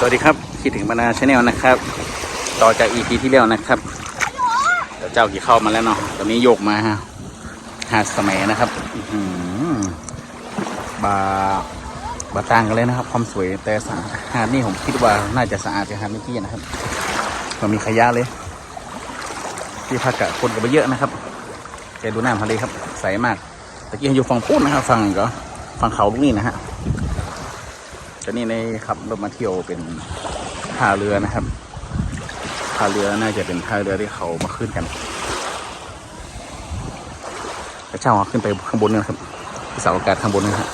สวัสดีครับ คิดถึงบรรณาชาแนลนะครับ ต่อจาก EP ที่แล้วนะครับเดี๋ยวเจ้ากี่เข้ามาแล้วเนาะตอนนี้โยกมาฮะหาดสมัยนะครับบาบาต่างกันเลยนะครับ ความสวยแต่สะอาดหาดนี่ผมคิดว่าน่าจะสะอาดกว่าหาดเมื่อกี้นะครับมันมีขยะเลย ที่พักกะคนก็ไปเยอะนะครับแกดูน้ำทะเลครับ ใสมากตะกี้อยู่ฝั่งพูดนะครับฝั่งก็ฝั่งเขาลูกนี่นะฮะ แต่นี่ในขับรถมาเที่ยวเป็นท่าเรือนะครับท่าเรือน่าจะเป็นท่าเรือที่เขามาขึ้นกันพระเจ้าขึ้นไปข้างบนนะครับที่เสาอากาศข้างบนนะฮะ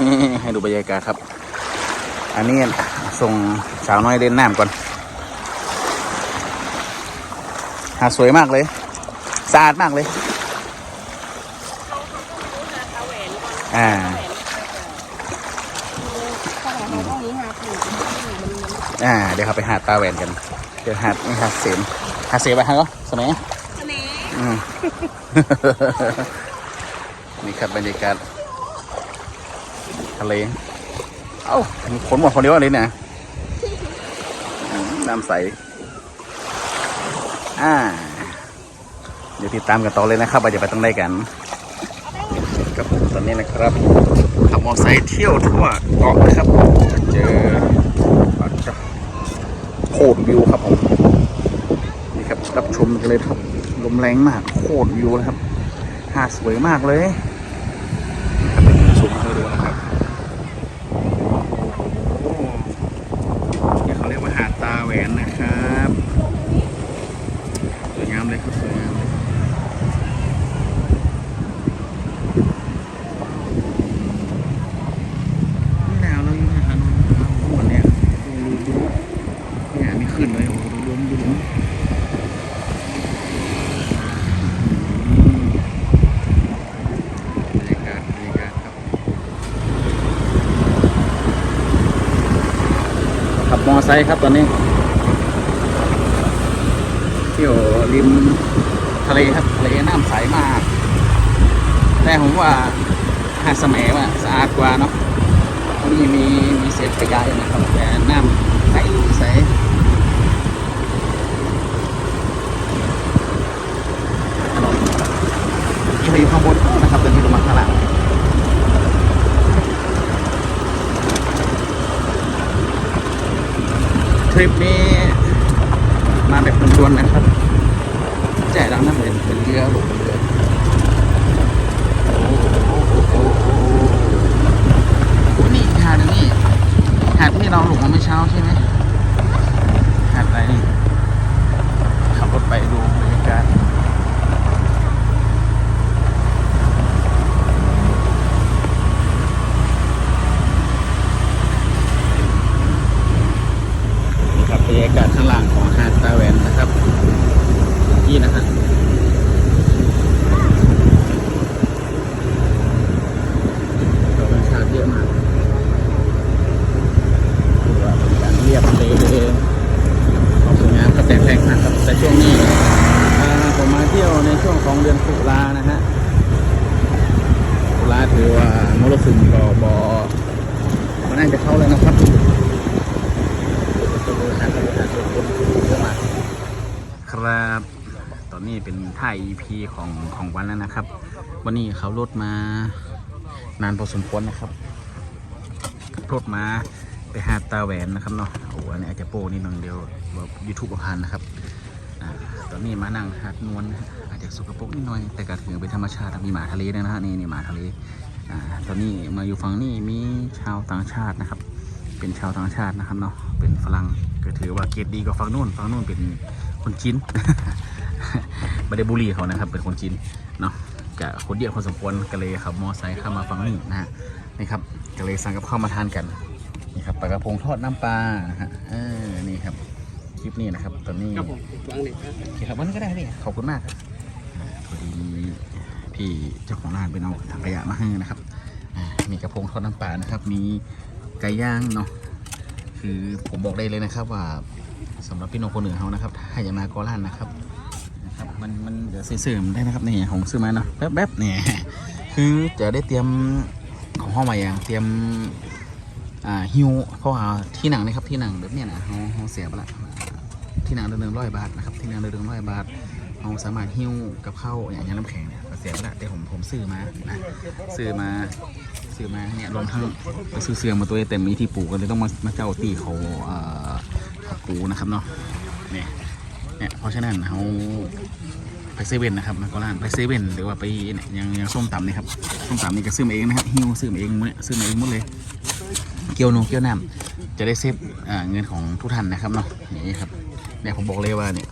นี่ให้ดูบรรยากาศครับ อันนี้ส่งสาวน้อยเล่นน้ำก่อน หาสวยมากเลยสะอาดมากเลย อ่าอ่า เดี๋ยวเขาไปหาตาแหวนกัน เดี๋ยวหาดนี่หาเสมหาเสมไปฮะก็สมัยอืมนี่ครับบรรยากาศทะเล เอ้ามีคนหมดคนเดียวเลยเนี่ยน้ำใส อ่า เดี๋ยวติดตามกันต่อเลยนะครับว่าจะไปตรงไหนกันกับผม อนนี้นะครับขับมอเตอร์ไซค์เที่ยวทั่วเกาะนะครับเจอปากกับโคตรวิวครับผมนี่ครับรับชมกันเลยครับลมแรงมากโคตรวิวนะครับหาดสวยมากเลยครับเป็นซูมให้ดูนะครับโอ้นี่เขาเรียกว่าหาดตาแหวนนะครับ สวยงามเลยครับสวยงามเลย นี่หนาวแล้วอยู่นะฮะนอนหัวเนี่ยดูดูดูเนี่ยไม่ขึ้นเลยโอ้โหดูลมดูลมบรรยากาศบรรยากาศครับขับ มอไซค์ครับตอนนี้เที่ยวริมทะเลครับทะเลน้ำใสมาก แต่ผมว่าหาดสมัยว่าสะอาดกว่าเนาะมีมีมีเศษขยะนะครับแต่น้ำใสใสถนนที่อยู่ข้างบนนะครับเป็นที่ลงมาข้างล่าง ริปนี้ มาแบบชวนๆนะครับ แจ่ดังนั้นเป็นเป็นเรือหลบเรือโอ้โหโอ้โหโอ้โห โอ้นี่หาดอันนี่หาดที่เราหลงมาเมื่อเช้าใช่ไหมหาดอะไรนี่ขับรถไปดูบรรยากาศนี่ครับบรรยากาศข้างล่างของหาดตาแหวนนะครับนี่นะฮะชาวต่างชาติเยอะมาก ถือว่าเป็นการเรียบเลยของสวยงามครับแต่แพงมากครับแต่ช่วงนี้อ่าผมมาเที่ยวใน ช่วงของเดือนตุลานะฮะตุลาถือว่ามรสุมก็บอมันน่าจะเข้าแล้วนะครับครับ ตอนนี้เป็นท่าย EP ของของวันแล้วนะครับ วันนี้เขารถมานานพอสมควรนะครับรถมาไปหาตาแหวนนะครับเนาะโอ้โหอันนี้อาจจะโป้นิดนึงเดียวยูทูบประพันนะครับ ตอนนี้มานั่งหาดนวลอาจจะสกปรกนิดหน่อย แต่ก็ถือเป็นธรรมชาติมีหมาทะเลด้วยนะฮะนี่นี่หมาทะเลอ่าตอนนี้มาอยู่ฝั่งนี้มีชาวต่างชาตินะครับ เป็นชาวต่างชาตินะครับเนาะเป็นฝรั่งก็ถือว่าเกรดดีกว่าฝั่งนู้นฝั่งนู้นเป็นคนจีนไม่ได้บุรีเขานะครับ เป็นคนจีนเนาะกะคนเดียวพอสมควรก็เลยขับมอไซค์เข้ามาฝั่งนี้นะฮะนี่ครับก็เลยสั่งกับข้าวมาทานกันนี่ครับปลากระพงทอดน้ำปลานะฮะเออนี่ครับ คลิปนี้นะครับ ตอนนี้ครับผมวางเด็กครับโอเคครับวันนี้ก็ได้พี่ขอบคุณมากครับอ่าพอดีพี่เจ้าของร้านเป็นเอาถังขยะมาให้นะครับอ่ามีกระพงทอดน้ำปลานะครับ มีไก่ย่างเนาะคือผมบอกได้เลยนะครับว่าสำหรับพี่น้องคนเหนือเขานะครับถ้าอยากมาโกร้านนะครับนะครับ มันมันเดี๋ยวซื้อๆมันได้นะครับนี่ของซื้อมาเนาะแป๊บๆเนี่ยคือจะได้เตรียมของของห้องมาอย่างเตรียมอ่าฮิวเพราะว่าที่หนังนะครับที่หนังแบบเนี้ยนะเขาเขาเสียไปละ ที่นังเดือนหนึ่งร้อยบาทนะครับที่นังเดือนหนึ่งร้อยบาทเราสามารถฮิวกับข้าวอย่างอย่างน้ำแข็งเนี่ยเสียไปละแต่ผมผมซื้อมานะซื้อมาซื้อมาเนี่ยรวมทั้งซื้อเสื่อมาตัวเต็มมีที่ปลูกก็เลยต้องมามาเจ้าตีเขาเอ่อขาปูนะครับเนาะเนี่ยเนี่ยเพราะฉะนั้นเขาไปเซเว่นนะครับมาก็ร้านไปเซเว่นหรือว่าไปเนี่ยยังยังส้มตำนี่ครับส้มตำนี่ก็ซื้อมาเองนะครับฮิวซื้อมาเองหมดเนี่ยซื้อมาเองหมดเลย เกี๊ยวนงเกี๊ยวน้ำจะได้เซฟเงินของทุกท่านนะครับเนาะอย่างนี้ครับ เนี่ยผมบอกเลยว่าเนี่ย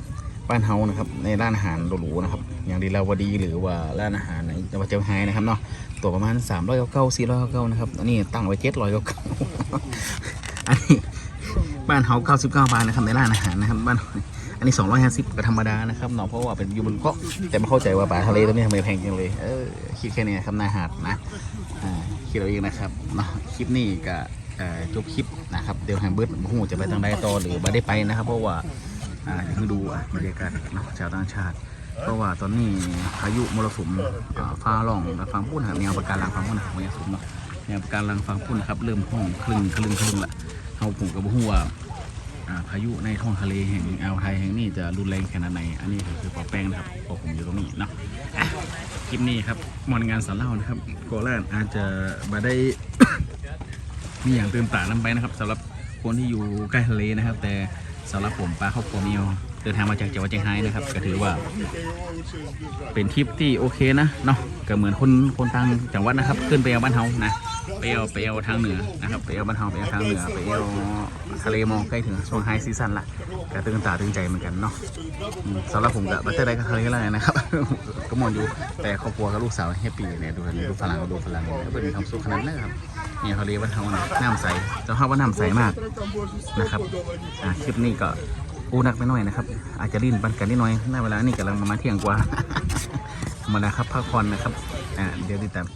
บ้านเฮานะครับในร้านอาหารหรูๆนะครับ อย่างดีลาวดีหรือว่าร้านอาหารในจังหวัดเชียงรายนะครับเนาะตัวประมาณ3ามร้อยเก้าสี่ร้อยเก้านะครับอันนี้ตั้งไว้เจ็ดร้อยเก้าอันนี้บ้านเฮาเก้าสิบเก้าบาทนะครับในร้านอาหารนะครับบ้านอันนี้250ก็ธรรมดานะครับเนาะเพราะว่าเป็นอยู่บนเกาะแต่ไม่เข้าใจว่าปลาทะเลตัวนี้ทำไมแพงจังเลยเออคิดแค่นี้ครับหนาหาดนะอ่าคิดเอาเองนะครับเนาะคลิปนี้ก็จบคลิปนะครับเดี๋ยวแฮมเบิร์ดหูจะไปทางใดต่อหรือไม่ได้ไปนะครับ เพราะว่า อ่าเพิ่งดูอะบรรยากาศเนาะชาวต่างชาติ เพราะว่าตอนนี้พายุมรสุมอ่าฟ้าร้องและฟังพูดนครับแนวปะการังฟังพูดนครับมรสุมเนาะแนวปะการังฟังพูดนะครับเริ่มห้องคลึงคลึงคลึงละเขาผมกับหัวอ่าพายุในท้องทะเลแห่งอ่าวไทยแห่งนี้จะรุนแรงขนาดไหนอันนี้ก็คือปอแป้งนะครับพอผมอยู่ตรงนี้เนาะอะคลิปนี้ครับมอนงานสารเล่านะครับโกแลนอาจจะมาได้ มีอย่างตื่นตาลำไปนะครับสำหรับคนที่อยู่ใกล้ทะเลนะครับ แต่ สำหรับผมปลาครอบครัวมียวเดินทางมาจากจังหวัดเชียงรายนะครับ ก็ถือว่า เป็นทริปที่โอเคนะเนาะก็เหมือนคนคนต่างจังหวัดนะครับ ขึ้นไปเอาบ้านเฮานะไปเอาไปเอาทางเหนือนะครับไปเอาบ้านเฮาไปเอาทางเหนือไปเอาทะเลมองใกล้ถึงช่วงไฮซีซั่นละก็ตื่นตาตื่นใจเหมือนกันเนาะสำหรับผมกับบัตเตอร์ไดก็ทะเลแล้วนะครับ ก็มองอยู่แต่ครอบครัวกับลูกสาวแฮปปี้เนี่ยดูดูฝรั่งก็ดูฝรั่งก็เป็นความสุขขนาดนั้นครับ เนี่ยทะเลบ้านเฮานะน้ำใสเจ้าภาพว่าน้ำใสมากนะครับอะคลิปนี้ก็อู้นักไปหน่อยนะครับ อาจจะลิ้นปันกันนิดหน่อยในเวลานี้กำลังประมาณเที่ยงกว่า มาแล้วครับพักผ่อนนะครับอ่าเดี๋ยวติดตาม